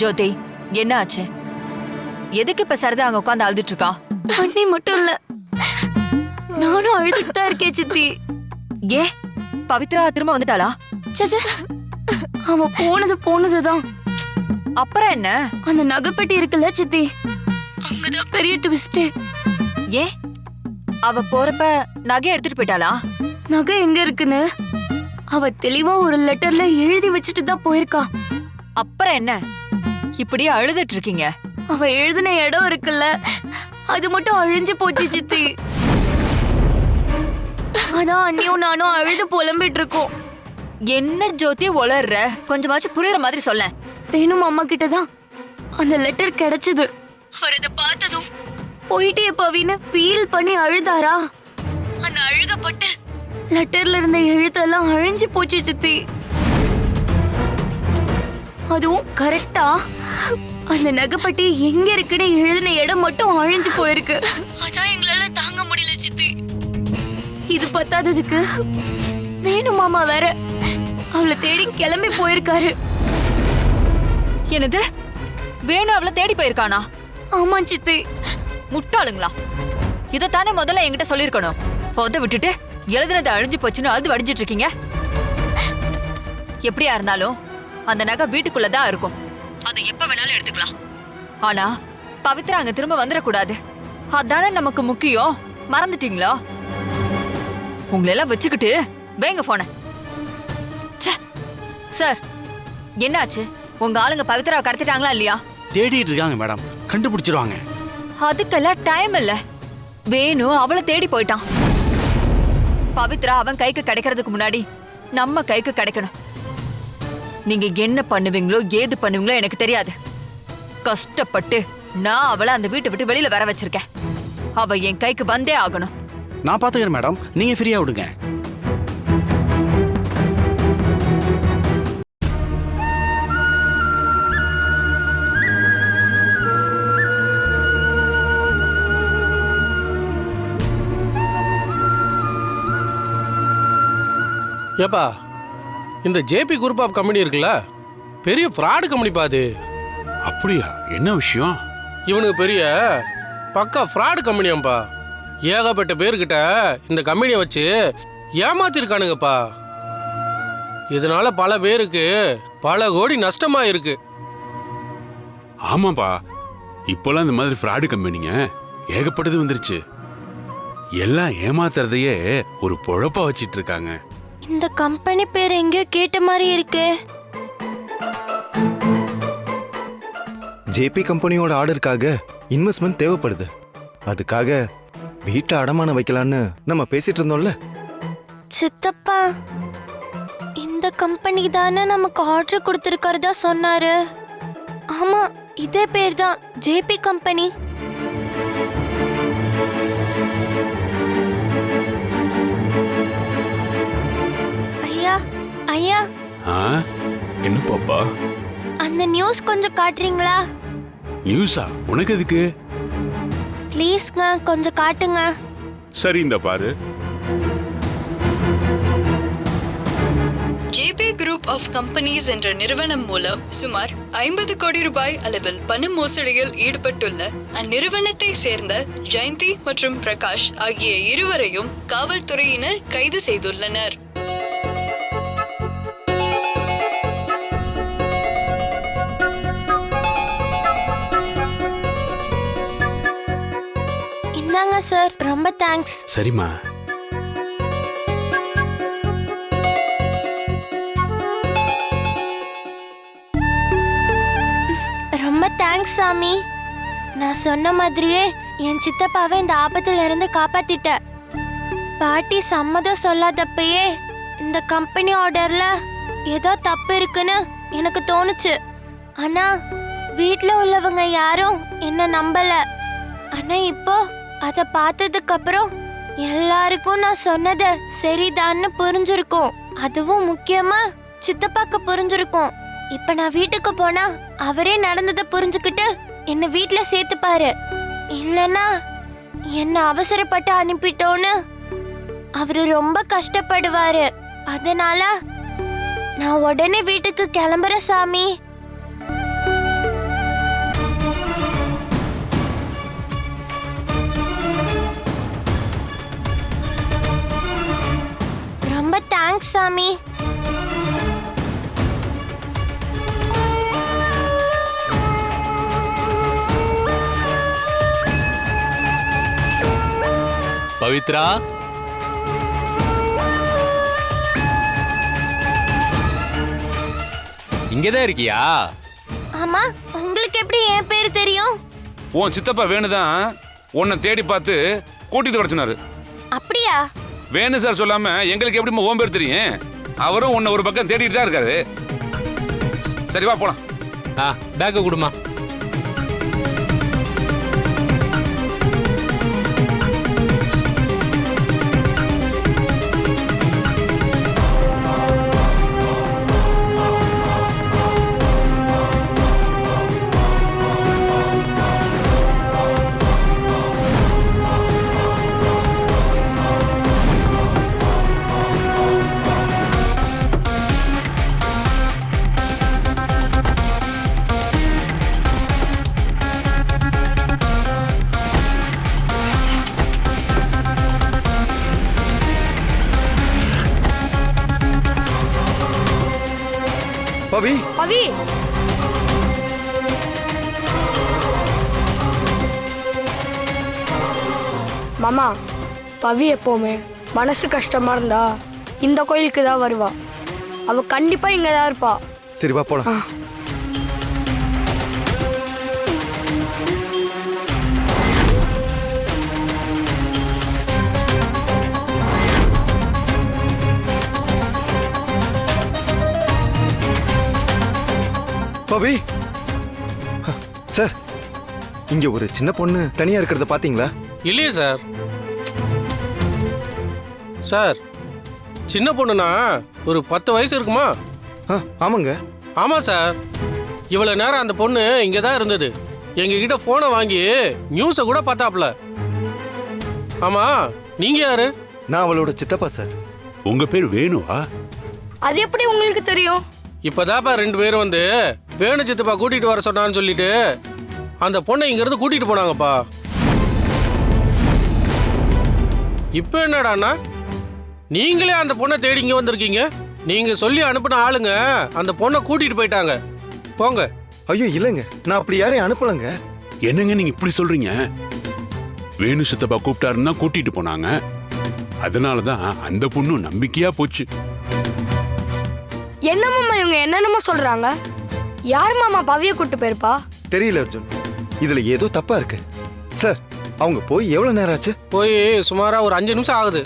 ஜோதி என்ன ஆச்சு? எதுக்கு இப்ப சரதா அங்க உட்காந்து அழுதுட்டு இருக்கா அண்ணி மட்டும் இல்ல நானும் அழுதுட்டு தான் இருக்கேன் சித்தி. ஏ பவித்ரா திரும்ப வந்துட்டாளா? சச்ச அவ போனது போனதுதான். அப்புறம் என்ன? அந்த நகைப்பெட்டி இருக்குல்ல சித்தி அங்கதான் பெரிய ட்விஸ்ட் ஏ அவ போறப்ப நகை எடுத்துட்டு போயிட்டாளா? நகை எங்க இருக்குன்னு அவ தெளிவா ஒரு லெட்டர்ல எழுதி வச்சுட்டு தான் போயிருக்கா. அப்புறம் என்ன? இப்படியே அழுதுட்டு இருக்கீங்க அவ எழுதின இடம் இருக்குல்ல அது மட்டும் அழிஞ்சு போச்சு சித்தி. அதான் அண்ணியும் நானும் அழுது புலம்பிட்டு இருக்கோம் என்ன ஜோதி உளர்ற? கொஞ்சமாச்சும் புரியுற மாதிரி சொல்ல. வேணும் அம்மா கிட்ட தான் அந்த லெட்டர் கிடைச்சது. அவர் இதை பார்த்ததும் போயிட்டே பவின்னு ஃபீல் பண்ணி அழுதாரா? அந்த அழுகப்பட்டு லெட்டர்ல இருந்த எழுத்தெல்லாம் அழிஞ்சு போச்சு சித்தி. அதுவும் கரெக்டா அந்த நகைப்பட்டி எங்க இருக்குன்னு எழுதின இடம் மட்டும் அழிஞ்சு போயிருக்கு. அதான் எங்களால தாங்க முடியல சித்தி. இது பத்தாததுக்கு வேணு மாமா வேற. அவளை தேடி கிளம்பி போயிருக்காரு. என்னது? வேணு அவளை தேடி போயிருக்கானா? ஆமா சித்தி. முட்டாளுங்களா? இதைத்தானே முதல்ல என்கிட்ட சொல்லியிருக்கணும். பொத விட்டுட்டு எழுதுனது அழிஞ்சு போச்சுன்னு அது வடிஞ்சிட்டு இருக்கீங்க. எப்படியா இருந்தாலும் அந்த நகை வீட்டுக்குள்ள தான் இருக்கும். அதை எப்ப வேணாலும் எடுத்துக்கலாம். ஆனா பவித்ரா அங்க திரும்ப வந்துடக்கூடாது. அதானே நமக்கு முக்கியம். மறந்துட்டீங்களா? உங்களை எல்லாம் வச்சுக்கிட்டு வேங்க போன சார் என்னாச்சு? உங்க ஆளுங்க பவித்ரா கடத்திட்டாங்களா இல்லையா? தேடிட்டு இருக்காங்க மேடம். கண்டுபிடிச்சிருவாங்க. அதுக்கெல்லாம் டைம் இல்ல. வேணு அவளை தேடி போயிட்டான். பவித்ரா அவன் கைக்கு கிடைக்கிறதுக்கு முன்னாடி நம்ம கைக்கு கிடைக்கணும். நீங்க என்ன பண்ணுவீங்களோ ஏது பண்ணுவீங்களோ எனக்கு தெரியாது. கஷ்டப்பட்டு நான் அவளை அந்த வீட்டை விட்டு வெளியில வர வச்சிருக்கேன். அவ என் கைக்கு வந்தே ஆகணும். நான் பாத்துக்கிறேன் மேடம். நீங்க ஃப்ரீயா விடுங்க. ஏப்பா இந்த ஜேபி குரூப் ஆஃப் கம்பெனி இருக்குல்ல? பெரிய ஃப்ராடு கம்பெனிப்பா அது. அப்படியா? என்ன விஷயம்? இவனுக்கு பெரிய பக்கா ஃப்ராடு கம்பெனியாம்பா ஏகப்பட்ட பேர்கிட்ட இந்த கம்பெனியை வச்சு ஏமாத்திருக்கானுங்கப்பா. இதனால பல பேருக்கு பல கோடி நஷ்டமா இருக்கு ஆமாப்பா இப்போலாம் இந்த மாதிரி ஃப்ராடு கம்பெனிங்க ஏகப்பட்டது வந்துருச்சு. எல்லாம் ஏமாத்துறதையே ஒரு பொழப்பா வச்சிட்டு இருக்காங்க இந்த கம்பெனி பேர் எங்கேயோ கேட்ட மாதிரி இருக்கு. ஜேபி கம்பெனியோட ஆர்டருக்காக இன்வெஸ்ட்மெண்ட் தேவைப்படுது. அதுக்காக வீட்டை அடமானம் வைக்கலான்னு நம்ம பேசிட்டு இருந்தோம்ல. சித்தப்பா இந்த கம்பெனி தானே நமக்கு ஆர்டர் கொடுத்துருக்கறதா சொன்னாரு. ஆமா இதே பேர் தான் ஜேபி கம்பெனி. ஐயா. ஆ? என்ன பாப்பா? அந்த நியூஸ் கொஞ்சம் காட்டுறீங்களா? நியூஸா உனக்கு எதுக்கு? ப்ளீஸ்ங்க கொஞ்சம் காட்டுங்க. சரி இந்த பாரு. ஜேபி குரூப் ஆஃப் கம்பெனிஸ் என்ற நிறுவனம் மூலம் சுமார் ஐம்பது கோடி ரூபாய் அளவில் பண மோசடியில் ஈடுபட்டுள்ள அந்நிறுவனத்தை சேர்ந்த ஜெயந்தி மற்றும் பிரகாஷ் ஆகிய இருவரையும் காவல்துறையினர் கைது செய்துள்ளனர். இந்தாங்க சார். ரொம்ப தேங்க்ஸ் சரிம்மா. ரொம்ப தேங்க்ஸ் சாமி. நான் சொன்ன மாதிரியே என் சித்தப்பாவை இந்த ஆபத்துல இருந்து காப்பாத்திட்ட பாட்டி சம்மதம் சொல்லாதப்பயே இந்த கம்பெனி ஆர்டர்ல ஏதோ தப்பு இருக்குன்னு எனக்கு தோணுச்சு. ஆனா வீட்ல உள்ளவங்க யாரும் என்ன நம்பல. ஆனா இப்போ அத பார்த்ததுக்கு அப்புறம் எல்லாருக்கும் நான் சொன்னது சரிதான்னு புரிஞ்சிருக்கும். அதுவும் முக்கியமா சித்தப்பாக்கு புரிஞ்சிருக்கும். இப்ப நான் வீட்டுக்கு போனா அவரே நடந்ததை புரிஞ்சுக்கிட்டு என்ன வீட்டுல சேர்த்துப்பாரு. இல்லனா என்ன அவசரப்பட்டு அனுப்பிட்டோன்னு அவரு ரொம்ப கஷ்டப்படுவாரு. அதனால நான் உடனே வீட்டுக்கு கிளம்புற சாமி. சாமி பவித்ரா இங்கதான் இருக்கியா? ஆமா உங்களுக்கு எப்படி என் பேர் தெரியும்? உன் சித்தப்பா வேணுதான் உன்னை தேடி பார்த்து கூட்டிட்டு வர சொன்னாரு. அப்படியா? வேணு சார் சொல்லாம எங்களுக்கு எப்படி ஓம் பேர் தெரியும்? அவரும் உன்னை ஒரு பக்கம் தேடிட்டு தான் இருக்காரு. சரி வா போலாம். ஆ பேக்கு கொடுமா பவி எப்போவுமே மனசு கஷ்டமா இருந்தா இந்த கோயிலுக்கு தான் வருவா. அவ கண்டிப்பா இங்க தான் இருப்பா. சரி வா போலாம். பவி? சார் இங்க ஒரு சின்ன பொண்ணு தனியா இருக்கிறத பாத்தீங்களா? இல்லையே சார். சார் சின்ன பொண்ணுனா ஒரு பத்து வயசு இருக்குமா? ஆ, ஆமாங்க. ஆமாம் சார். இவ்வளோ நேரம் அந்த பொண்ணு இங்கே தான் இருந்தது. எங்ககிட்ட ஃபோனை வாங்கி நியூஸை கூட பார்த்தாப்புல. ஆமாம் நீங்கள் யாரு? நான் அவளோட சித்தப்பா சார். உங்க பேர் வேணுவா? அது எப்படி உங்களுக்கு தெரியும்? இப்போதாப்பா ரெண்டு பேரும் வந்து வேணு சித்தப்பா கூட்டிகிட்டு வர சொன்னான்னு சொல்லிட்டு அந்த பொண்ணை இங்கேருந்து கூட்டிகிட்டு போனாங்கப்பா. இப்போ என்னடாண்ணா நீங்களே அந்த பொண்ணை தேடி இங்கே வந்திருக்கீங்க? நீங்கள் சொல்லி அனுப்பின ஆளுங்க அந்த பொண்ணை கூட்டிகிட்டு போயிட்டாங்க. போங்க. ஐயோ இல்லைங்க. நான் அப்படி யாரையும் அனுப்பலங்க. என்னங்க நீங்க இப்படி சொல்றீங்க? வேணு சித்தப்பா கூப்பிட்டாருன்னா கூட்டிட்டு போனாங்க. அதனாலதான் அந்த பொண்ணு நம்பிக்கையா போச்சு. என்ன மாமா இவங்க என்னென்னமோ சொல்றாங்க? யார் மாமா பவிய கூட்டு போயிருப்பா? தெரியல அர்ஜுன். இதுல ஏதோ தப்பா இருக்கு. சார் அவங்க போய் எவ்வளவு நேரம் ஆச்சு? போய் சுமாராக ஒரு அஞ்சு நிமிஷம் ஆகுது.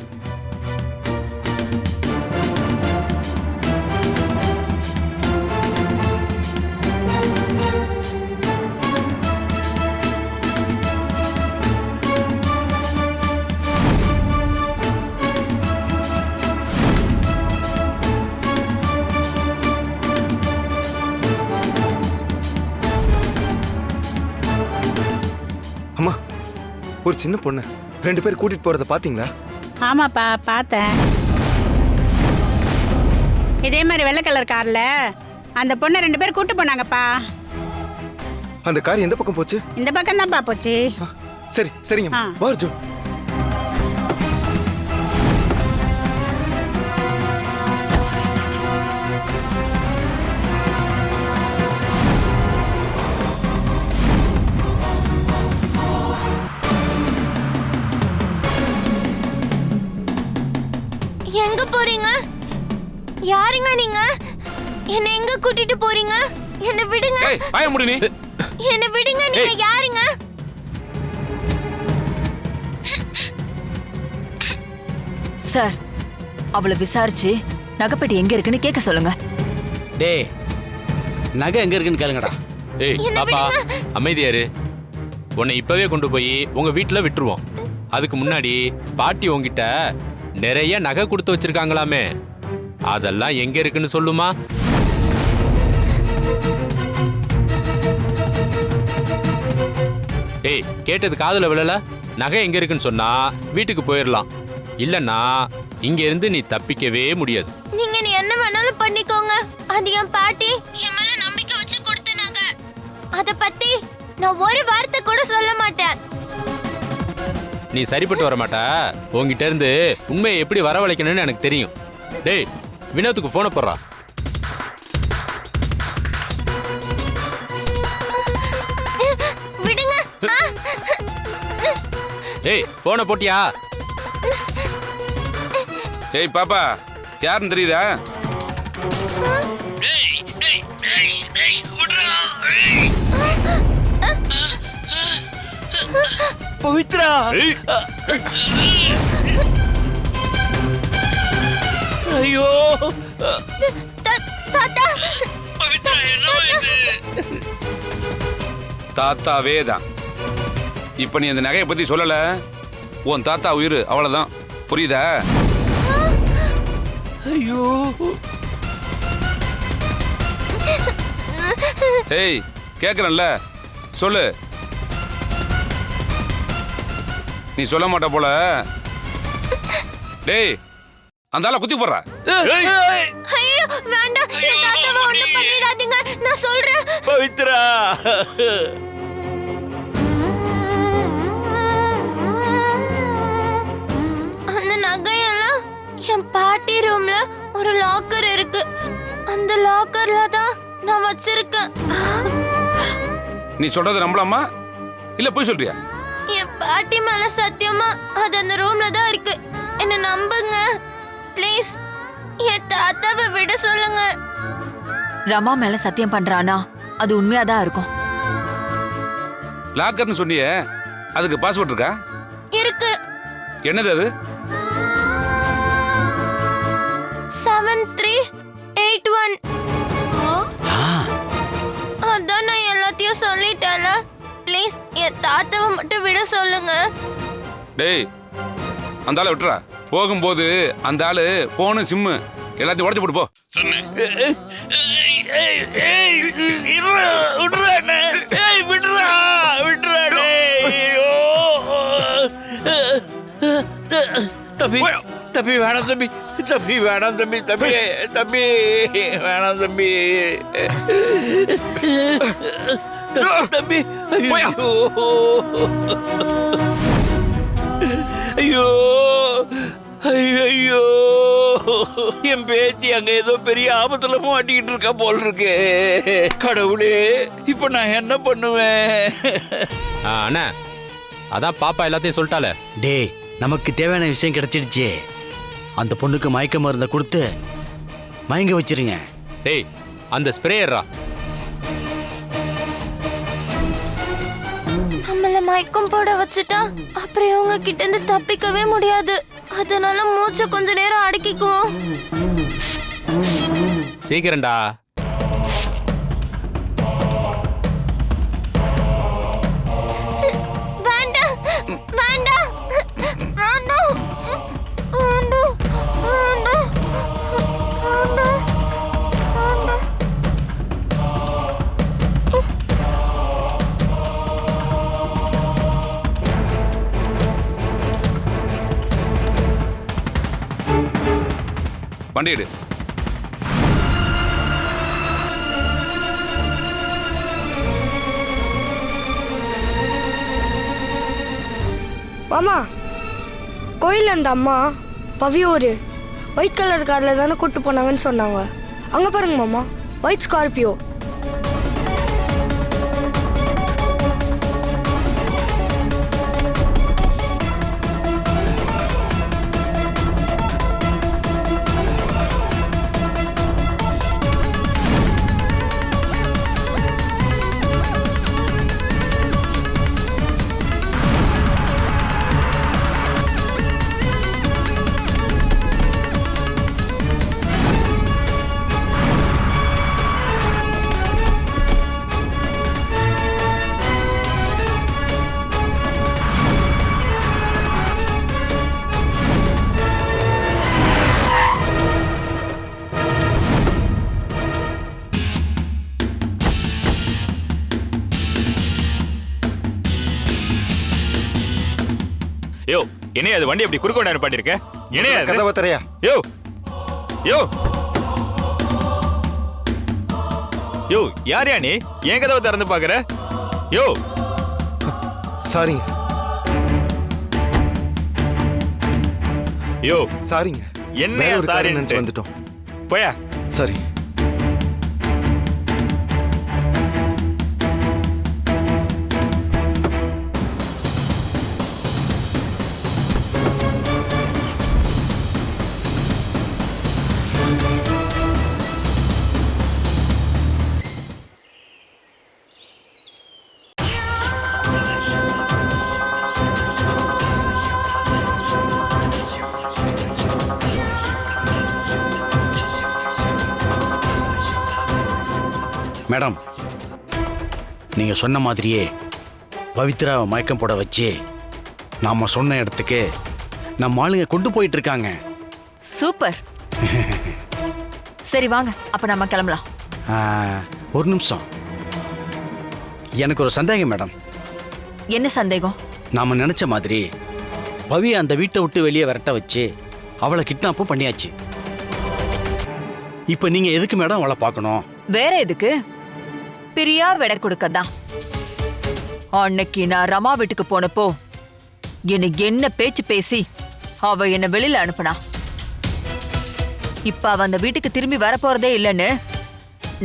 சின்ன பொண்ணு. ரெண்டு பேர் கூட்டிட்டு போறத பாத்தீங்களா? ஆமாப்பா பார்த்தேன். இதே மாதிரி வெள்ளை கலர் கார்ல அந்த பொண்ணை ரெண்டு பேர் கூட்டு போனாங்கப்பா. அந்த கார் எந்த பக்கம் போச்சு? இந்த பக்கம் தான்ப்பா போச்சு சரி சரிங்க. வா அர்ஜுன். கூட்டிட்டு போறீங்க? என்ன விடுங்க. ஏய் வாய முடி நீ. என்ன விடுங்க நீங்க யாருங்க? சார் அவளை விசாரிச்சு நகைப்பெட்டி எங்க இருக்குன்னு கேட்க சொல்லுங்க. டேய் நகை எங்க இருக்குன்னு கேளுங்கடா. ஏய் பாப்பா அமைதியாரு உன்னை இப்பவே கொண்டு போய் உங்க வீட்டுல விட்டுருவோம். அதுக்கு முன்னாடி பாட்டி உன்கிட்ட நிறைய நகை கொடுத்து வச்சிருக்காங்களாமே. அதெல்லாம் எங்க இருக்குன்னு சொல்லுமா? ஏய் கேட்டது காதுல விழல? நகை எங்க இருக்குன்னு சொன்னா வீட்டுக்கு போயிடலாம் இல்லைன்னா இங்க இருந்து நீ தப்பிக்கவே முடியாது. நீங்க நீ என்ன வேணாலும் பண்ணிக்கோங்க. அது என் பாட்டி என் மேல நம்பிக்கை வச்சு கொடுத்தனாங்க அத பத்தி நான் ஒரு வார்த்தை கூட சொல்ல மாட்டேன். நீ சரிப்பட்டு வர மாட்ட. உன்கிட்ட இருந்து உண்மையை எப்படி வரவழைக்கணும்னு எனக்கு தெரியும். டேய் வினோத்துக்கு போனை போடுறா. ஏய் போனை போட்டியா? ஏய் பாப்பா யாருன்னு தெரியுதா? பவித்ரா. ஐயோ. தாத்தாவே தான் இப்ப நீ அந்த நகையை பத்தி சொல்லல. உன் தாத்தா உயிர் அவ்வளவுதான். புரியுதா? ஐயோ. ஏய் கேக்குறேன்ல. சொல்லு. நீ சொல்ல மாட்ட போல. டேய் அந்த ஆளை குத்தி போடுற. ஐயோ வேண்டாம். என் தாத்தாவை ஒண்ணும் பண்ணிடாதீங்க. நான் சொல்றேன். பவித்ரா. பாட்டி ரூம்ல ஒரு லாக்கர் இருக்கு. அந்த லாக்கர்ல தான் நான் வச்சிருக்கேன். நீ சொல்றது நம்பலாமா? இல்ல போய் சொல்றியா? என் பாட்டி மேல சத்தியமா அது அந்த ரூம்ல தான் இருக்கு. என்ன நம்புங்க. ப்ளீஸ் என் தாத்தாவை விட சொல்லுங்க. ரமா மேல சத்தியம் பண்றானா அது உண்மையாதான் இருக்கும். லாக்கர்னு சொன்னியே அதுக்கு பாஸ்வேர்ட் இருக்கா? இருக்கு. என்னது அது? எல்லாத்தையும் சொல்லிட்டேன்ல. ப்ளீஸ் என் தாத்தாவை மட்டும் விட சொல்லுங்க. டேய் அந்த ஆளை விட்டுறா. போகும்போது அந்த ஆளு போனு சிம்மு எல்லாத்தையும் உடச்சு போட்டு போ. ஐயோ தம்பி தம்பி வேணாம் தம்பி. தம்பி வேணாம் தம்பி தம்பி தம்பி வேணாம் தம்பி. தம்பி ஐயோ. ஐயோ. ஐயோ என் பேத்தி அங்க ஏதோ பெரிய ஆபத்துல மாட்டிக்கிட்டு இருக்கா போல் இருக்கு. கடவுளே இப்ப நான் என்ன பண்ணுவேன்? அண்ணா. அதான் பாப்பா எல்லாத்தையும் சொல்லிட்டால டேய் நமக்கு தேவையான விஷயம் கிடைச்சிடுச்சு. அந்த பொண்ணுக்கு மயக்க மருந்தை கொடுத்து மயங்க வச்சிருங்க. டேய் அந்த ஸ்ப்ரேயர்ரா. மயக்கம் போட வச்சுட்டா அப்புறம் இவங்க கிட்ட இருந்து தப்பிக்கவே முடியாது. அதனால மூச்சை கொஞ்ச நேரம் அடக்கிக்குவோம். சீக்கிரம்டா. வண்டி எடு மாமா கோயில் அந்த அம்மா பவியோரு ஒயிட் கலர் கார்ல தானே கூட்டு போனாங்கன்னு சொன்னாங்க. அங்க பாருங்க மாமா ஒயிட் ஸ்கார்பியோ என்னையா அது வண்டி அப்படி குறுக்க நிப்பாட்டி இருக்க என்னையா? கதவை தரையா? யோ! யோ! யோ யார் யா நீ? என் கதவை திறந்து பாக்குற யோ! சாரிங்க. யோ! சாரிங்க. என்னையா வேற ஒரு காரியம் சாரின்ட்டு? நினைச்சு வந்துட்டோம். போயா. சரி. நீங்கள் சொன்ன மாதிரியே பவித்ராவை மயக்கம் போட வச்சு நாம் சொன்ன இடத்துக்கு நம்ம ஆளுங்க கொண்டு போயிட்டு இருக்காங்க சூப்பர். சரி வாங்க. அப்ப நம்ம கிளம்பலாம். ஆ, ஒரு நிமிஷம். எனக்கு ஒரு சந்தேகம் மேடம். என்ன சந்தேகம்? நாம் நினச்ச மாதிரி பவி அந்த வீட்டை விட்டு வெளியே விரட்ட வச்சு அவளை கிட்னாப்பும் பண்ணியாச்சு. இப்போ நீங்கள் எதுக்கு மேடம் அவளை பார்க்கணும்? வேற எதுக்கு? பிரியா விடை கொடுக்கதான் அன்னைக்கு நான் ரமா வீட்டுக்கு போனப்போ எனக்கு என்ன பேச்சு பேசி அவ என்ன வெளியில அனுப்புனா. இப்ப அவ அந்த வீட்டுக்கு திரும்பி வரப்போறதே இல்லைன்னு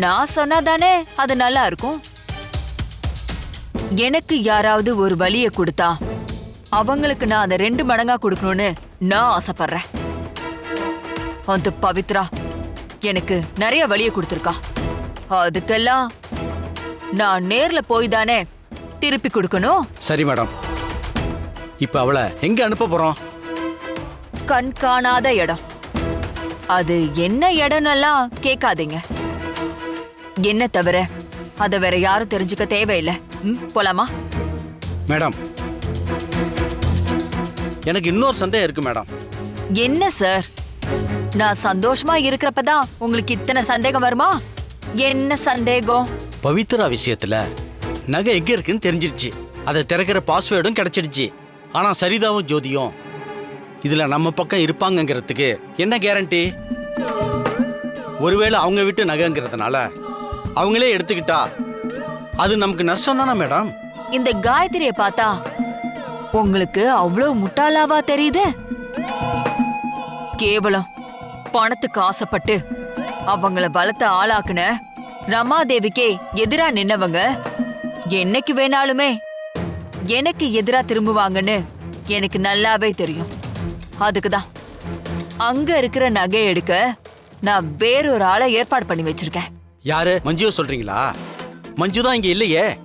நான் சொன்னாதானே அது நல்லா இருக்கும்? எனக்கு யாராவது ஒரு வழியை கொடுத்தா அவங்களுக்கு நான் அதை ரெண்டு மடங்கா கொடுக்கணும்னு நான் ஆசைப்படுறேன். அந்த பவித்ரா எனக்கு நிறைய வழியை கொடுத்துருக்கா. அதுக்கெல்லாம் நான் நேர்ல போய் தானே திருப்பி கொடுக்கணும்? சரி மேடம். இப்போ அவளை எங்கே அனுப்ப போகிறோம் கண் காணாத இடம். அது என்ன இடம்னெல்லாம் கேட்காதீங்க. என்ன தவிர அத வேற யாரும் தெரிஞ்சுக்க தேவையில்லை. ம், போலாமா? மேடம். எனக்கு இன்னொரு சந்தேகம் இருக்கு மேடம். என்ன சார்? நான் சந்தோஷமா இருக்கிறப்பதான் உங்களுக்கு இத்தனை சந்தேகம் வருமா? என்ன சந்தேகம்? பவித்ரா விஷயத்துல நகை எங்க இருக்குன்னு தெரிஞ்சிருச்சு. அதை திறக்கிற பாஸ்வேர்டும் கிடைச்சிடுச்சு. ஆனா சரிதாவும் ஜோதியும் இதுல நம்ம பக்கம் இருப்பாங்கங்கிறதுக்கு என்ன கேரண்டி ஒருவேளை அவங்க விட்டு நகைங்கிறதுனால அவங்களே எடுத்துக்கிட்டா அது நமக்கு நஷ்டம் தானே மேடம் இந்த காயத்ரிய பார்த்தா உங்களுக்கு அவ்வளவு முட்டாளாவா தெரியுது? கேவலம். பணத்துக்கு ஆசைப்பட்டு அவங்கள வளர்த்த ஆளாக்குன ரமாதேவிக்கே எதிரா நின்னவங்க? என்னைக்கு வேணாலுமே எனக்கு எதிரா திரும்புவாங்கன்னு எனக்கு நல்லாவே தெரியும். அதுக்குதான். அங்க இருக்கிற நகை எடுக்க நான் வேறொரு ஆளை ஏற்பாடு பண்ணி வச்சிருக்கேன். யாரு? மஞ்சுவை சொல்றீங்களா? மஞ்சு தான் இங்க இல்லையே.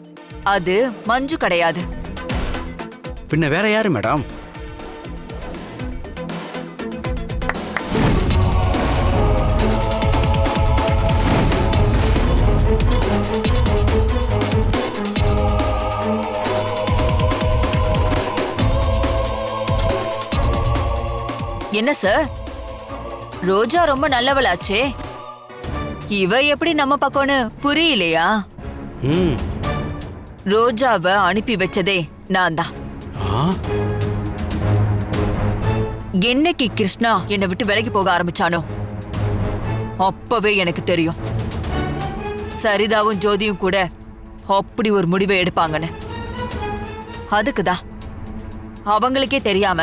அது மஞ்சு கிடையாது. பின்ன வேற யாரு மேடம்? என்ன சார் ரோஜா ரொம்ப நல்லவளாச்சே. இவ எப்படி நம்ம பக்கம்னு புரியலையா? ம். ரோஜாவை அனுப்பி வச்சதே நான் தான் என்னைக்கு கிருஷ்ணா என்னை விட்டு விலகி போக ஆரம்பிச்சானோ அப்பவே எனக்கு தெரியும். சரிதாவும் ஜோதியும் கூட அப்படி ஒரு முடிவை எடுப்பாங்கன்னு. அதுக்குதான். அவங்களுக்கே தெரியாம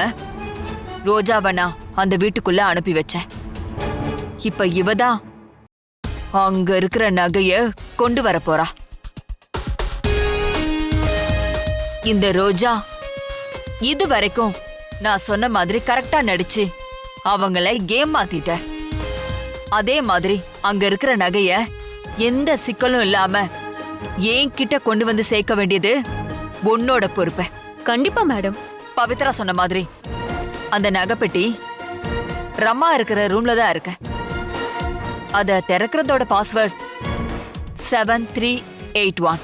ரோஜாவை நான் அந்த வீட்டுக்குள்ள அனுப்பி வச்சேன். இப்ப இவதான் அங்க இருக்கிற நகைய கொண்டு வர போறா. இந்த ரோஜா இது வரைக்கும் நான் சொன்ன மாதிரி கரெக்டா நடிச்சு அவங்கள கேம் மாத்திட்ட அதே மாதிரி அங்க இருக்கிற நகைய எந்த சிக்கலும் இல்லாம ஏன் கிட்ட கொண்டு வந்து சேர்க்க வேண்டியது உன்னோட பொறுப்பு. கண்டிப்பா மேடம். பவித்ரா சொன்ன மாதிரி அந்த நகைப்பெட்டி ரம்மா இருக்கிற ரூம்ல தான் இருக்கு. அதை திறக்கிறதோட password seven three eight one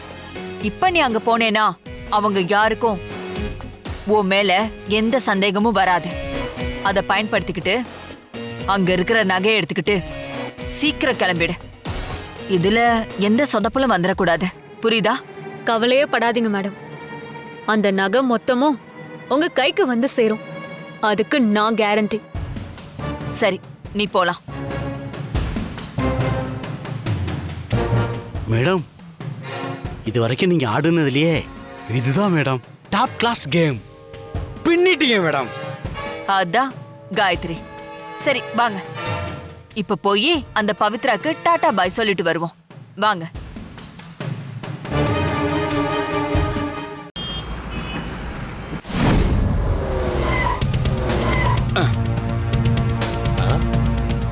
இப்போ நீ அங்கே போனேனா அவங்க யாருக்கும் உன் மேல எந்த சந்தேகமும் வராது. அதை பயன்படுத்திக்கிட்டு அங்க இருக்கிற நகையை எடுத்துக்கிட்டு சீக்கிரம் கிளம்பிடு. இதுல எந்த சொதப்பலும் வந்துடக்கூடாது. புரியுதா? கவலையே படாதீங்க மேடம். அந்த நகை மொத்தமும் உங்க கைக்கு வந்து சேரும். அதுக்கு நான் கேரண்டி சரி நீ போலாம். மேடம் இது வரைக்கும் நீங்க ஆடுனதுலயே இதுதான் மேடம் டாப் கிளாஸ் கேம் பின்னிட்டீங்க மேடம். அதான் காயத்ரி. சரி வாங்க. இப்ப போய் அந்த பவித்ராக்கு டாடா பாய் சொல்லிட்டு வருவோம். வாங்க.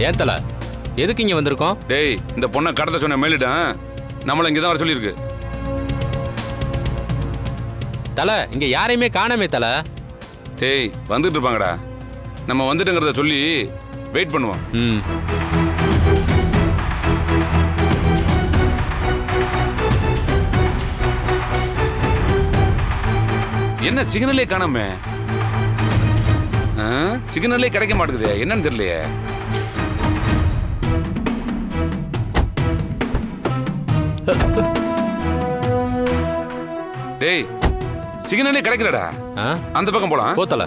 ஏன் தல? எதுக்கு இங்க வந்திருக்கோம்? டேய் இந்த பொண்ணை கடத்த சொன்ன மேலிட்டான் நம்மள இங்கே தான் வர சொல்லியிருக்கு. தல இங்க யாரையுமே காணமே தல. டேய் வந்துட்டு இருப்பாங்கடா. நம்ம வந்துட்டுங்கிறத சொல்லி வெயிட் பண்ணுவோம். ம். என்ன சிக்னலே காணாமே? சிக்னலே கிடைக்க மாட்டேங்குதே. என்னன்னு தெரியலையே. டேய் சிக்னலே கிடைக்கலடா. அந்த பக்கம் போலாம். போ தல